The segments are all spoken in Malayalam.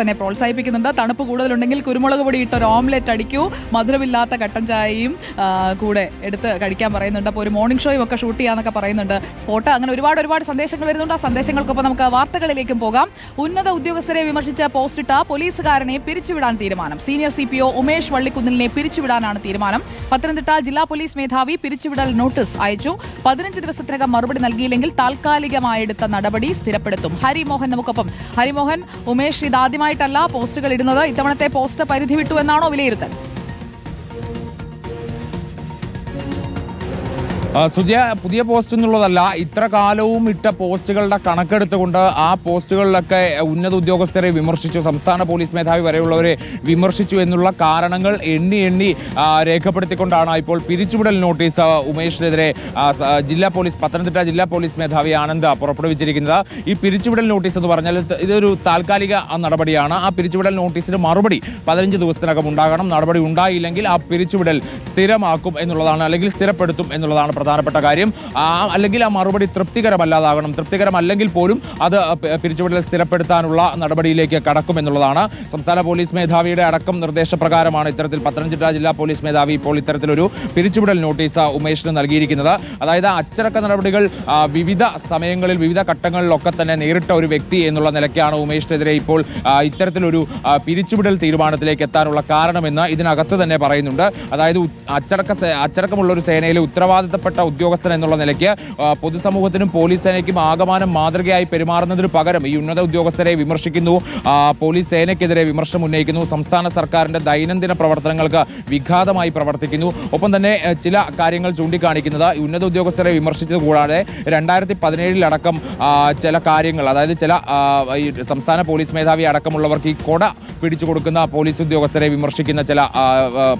തന്നെ പ്രോത്സാഹിപ്പിക്കുന്നുണ്ട്. തണുപ്പ് കൂടുതലുണ്ടെങ്കിൽ കുരുമുളക് പൊടി ഇട്ട് ഒരു ഓംലെറ്റ് അടിക്കൂ. മധുരമില്ലാത്ത കട്ടൻ ചായയും കൂടെ എടുത്ത് കഴിക്കാൻ പറയുന്നുണ്ട്. അപ്പോൾ ഒരു മോർണിംഗ് ഷോയും ഒക്കെ ഷൂട്ട് ചെയ്യാന്നൊക്കെ പറയുന്നുണ്ട്. സ്പോട്ട് അങ്ങനെ ഒരുപാട് ഒരുപാട് സന്ദേശങ്ങൾ വരുന്നുണ്ട്. ആ സന്ദേശങ്ങൾക്കൊപ്പം നമുക്ക് വാർത്തകളിലേക്കും പോകാം. ഉന്നത ഉദ്യോഗസ്ഥരെ വിമർശിച്ച പോസ്റ്റിട്ട പോലീസുകാരനെ പിരിച്ചുവിടാൻ തീരുമാനം. Senior C P O Umesh വള്ളിക്കുന്നിലിനെ പിരിച്ചുവിടാനാണ് തീരുമാനം. പത്തനംതിട്ട ജില്ലാ പോലീസ് മേധാവി പിരിച്ചുവിടൽ നോട്ടീസ് അയച്ചു. പതിനഞ്ച് ദിവസത്തിനകം മറുപടി നൽകിയില്ലെങ്കിൽ താൽക്കാലികമായെടുത്ത നടപടി സ്ഥിരപ്പെടുത്തും. ഹരിമോഹൻ നമുക്കൊപ്പം. ഹരിമോഹൻ ഉമേഷ് ഇതാദ്യമായിട്ടല്ല പോസ്റ്റുകൾ ഇടുന്നത്. ഇത്തവണത്തെ പോസ്റ്റ് പരിധി വിട്ടു എന്നാണോ വിലയിരുത്തൽ. സുജയ പുതിയ പോസ്റ്റ് എന്നുള്ളതല്ല ഇത്ര കാലവും ഇട്ട പോസ്റ്റുകളുടെ കണക്കെടുത്തുകൊണ്ട് ആ പോസ്റ്റുകളിലൊക്കെ ഉന്നത ഉദ്യോഗസ്ഥരെ വിമർശിച്ചു സംസ്ഥാന പോലീസ് മേധാവി വരെയുള്ളവരെ വിമർശിച്ചു എന്നുള്ള കാരണങ്ങൾ എണ്ണി എണ്ണി രേഖപ്പെടുത്തിക്കൊണ്ടാണ് ഇപ്പോൾ പിരിച്ചുവിടൽ നോട്ടീസ് ഉമേഷിനെതിരെ ജില്ലാ പോലീസ് പത്തനംതിട്ട ജില്ലാ പോലീസ് മേധാവി ആനന്ദ് പുറപ്പെടുവിച്ചിരിക്കുന്നത്. ഈ പിരിച്ചുവിടൽ നോട്ടീസ് എന്ന് പറഞ്ഞാൽ ഇതൊരു താൽക്കാലിക നടപടിയാണ്. ആ പിരിച്ചുവിടൽ നോട്ടീസിന് മറുപടി പതിനഞ്ച് ദിവസത്തിനകം ഉണ്ടാകണം. നടപടി ഉണ്ടായില്ലെങ്കിൽ ആ പിരിച്ചുവിടൽ സ്ഥിരമാക്കും എന്നുള്ളതാണ് അല്ലെങ്കിൽ സ്ഥിരപ്പെടുത്തും എന്നുള്ളതാണ് പ്രധാനപ്പെട്ട കാര്യം. അല്ലെങ്കിൽ ആ മറുപടി തൃപ്തികരമല്ലാതാകണം. തൃപ്തികരമല്ലെങ്കിൽ പോലും അത് പിരിച്ചുവിടൽ സ്ഥിരപ്പെടുത്താനുള്ള നടപടിയിലേക്ക് കടക്കും എന്നുള്ളതാണ്. സംസ്ഥാന പോലീസ് മേധാവിയുടെ അടക്കം നിർദ്ദേശപ്രകാരമാണ് ഇത്തരത്തിൽ പത്തനംതിട്ട ജില്ലാ പോലീസ് മേധാവി ഇപ്പോൾ ഇത്തരത്തിലൊരു പിരിച്ചുവിടൽ നോട്ടീസ് ഉമേഷിന് നൽകിയിരിക്കുന്നത്. അതായത് അച്ചടക്ക നടപടികൾ വിവിധ സമയങ്ങളിൽ വിവിധ ഘട്ടങ്ങളിലൊക്കെ തന്നെ നേരിട്ട ഒരു വ്യക്തി എന്നുള്ള നിലയ്ക്കാണ് ഉമേഷിനെതിരെ ഇപ്പോൾ ഇത്തരത്തിലൊരു പിരിച്ചുവിടൽ തീരുമാനത്തിലേക്ക് എത്താനുള്ള കാരണമെന്ന് ഇതിനകത്ത് തന്നെ പറയുന്നുണ്ട്. അതായത് അച്ചടക്ക അച്ചടക്കമുള്ള ഒരു സേനയിലെ ഉത്തരവാദിത്തപ്പെട്ട ഉദ്യോഗസ്ഥൻ എന്നുള്ള നിലയ്ക്ക് പൊതുസമൂഹത്തിനും പോലീസ് സേനയ്ക്കും ആകമാനം മാതൃകയായി പെരുമാറുന്നതിന് പകരം ഈ ഉന്നത ഉദ്യോഗസ്ഥരെ വിമർശിക്കുന്നു. പോലീസ് സേനയ്ക്കെതിരെ വിമർശനം ഉന്നയിക്കുന്നു. സംസ്ഥാന സർക്കാരിന്റെ ദൈനംദിന പ്രവർത്തനങ്ങൾക്ക് വിഘാതമായി പ്രവർത്തിക്കുന്നു. ഒപ്പം തന്നെ ചില കാര്യങ്ങൾ ചൂണ്ടിക്കാണിക്കുന്നത് ഉന്നത ഉദ്യോഗസ്ഥരെ വിമർശിച്ചത് കൂടാതെ രണ്ടായിരത്തി പതിനേഴിലടക്കം ചില കാര്യങ്ങൾ അതായത് ചില ഈ സംസ്ഥാന പോലീസ് മേധാവി അടക്കമുള്ളവർക്ക് ഈ കൊട പിടിച്ചു കൊടുക്കുന്ന പോലീസ് ഉദ്യോഗസ്ഥരെ വിമർശിക്കുന്ന ചില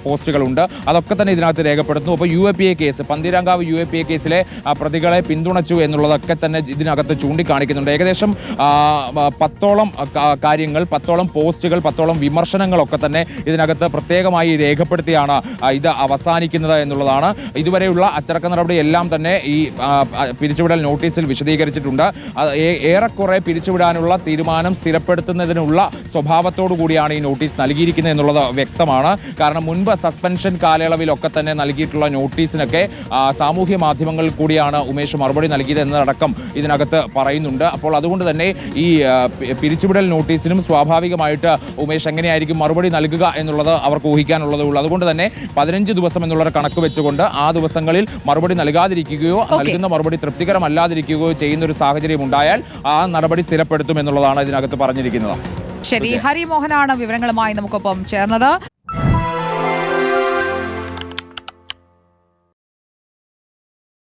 പോസ്റ്റുകളുണ്ട്. അതൊക്കെ തന്നെ ഇതിനകത്ത് രേഖപ്പെടുത്തുന്നു. അപ്പോൾ U A P A case Pantheerankavu U A P A കേസിലെ പ്രതികളെ പിന്തുണച്ചു എന്നുള്ളതൊക്കെ തന്നെ ഇതിനകത്ത് ചൂണ്ടിക്കാണിക്കുന്നുണ്ട്. ഏകദേശം പത്തോളം കാര്യങ്ങൾ പത്തോളം പോസ്റ്റുകൾ പത്തോളം വിമർശനങ്ങളൊക്കെ തന്നെ ഇതിനകത്ത് പ്രത്യേകമായി രേഖപ്പെടുത്തിയാണ് ഇത് അവസാനിക്കുന്നത് എന്നുള്ളതാണ്. ഇതുവരെയുള്ള അച്ചടക്ക നടപടി എല്ലാം തന്നെ ഈ പിരിച്ചുവിടൽ നോട്ടീസിൽ വിശദീകരിച്ചിട്ടുണ്ട്. ഏറെക്കുറെ പിരിച്ചുവിടാനുള്ള തീരുമാനം സ്ഥിരപ്പെടുത്തുന്നതിനുള്ള സ്വഭാവത്തോടു കൂടിയാണ് ഈ നോട്ടീസ് നൽകിയിരിക്കുന്നത് എന്നുള്ളത് വ്യക്തമാണ്. കാരണം മുൻപ് സസ്പെൻഷൻ കാലയളവിലൊക്കെ തന്നെ നൽകിയിട്ടുള്ള നോട്ടീസിനൊക്കെ സാമൂഹ്യ മാധ്യമങ്ങൾ കൂടിയാണ് ഉമേഷ് മറുപടി നൽകിയത് എന്നതടക്കം ഇതിനകത്ത് പറയുന്നുണ്ട്. അപ്പോൾ അതുകൊണ്ട് തന്നെ ഈ പിരിച്ചുവിടൽ നോട്ടീസിനും സ്വാഭാവികമായിട്ട് ഉമേഷ് എങ്ങനെയായിരിക്കും മറുപടി നൽകുക എന്നുള്ളത് അവർക്ക് ഊഹിക്കാനുള്ളതേ ഉള്ളൂ. അതുകൊണ്ട് തന്നെ പതിനഞ്ച് ദിവസം എന്നുള്ള കണക്ക് വെച്ചുകൊണ്ട് ആ ദിവസങ്ങളിൽ മറുപടി നൽകാതിരിക്കുകയോ നൽകുന്ന മറുപടി തൃപ്തികരമല്ലാതിരിക്കുകയോ ചെയ്യുന്ന ഒരു സാഹചര്യം ഉണ്ടായാൽ ആ നടപടി സ്ഥിരപ്പെടുത്തും എന്നുള്ളതാണ് ഇതിനകത്ത് പറഞ്ഞിരിക്കുന്നത്. ശരി ഹരിമോഹനാണ് വിവരങ്ങളുമായി നമുക്കൊപ്പം ചേർന്നത്.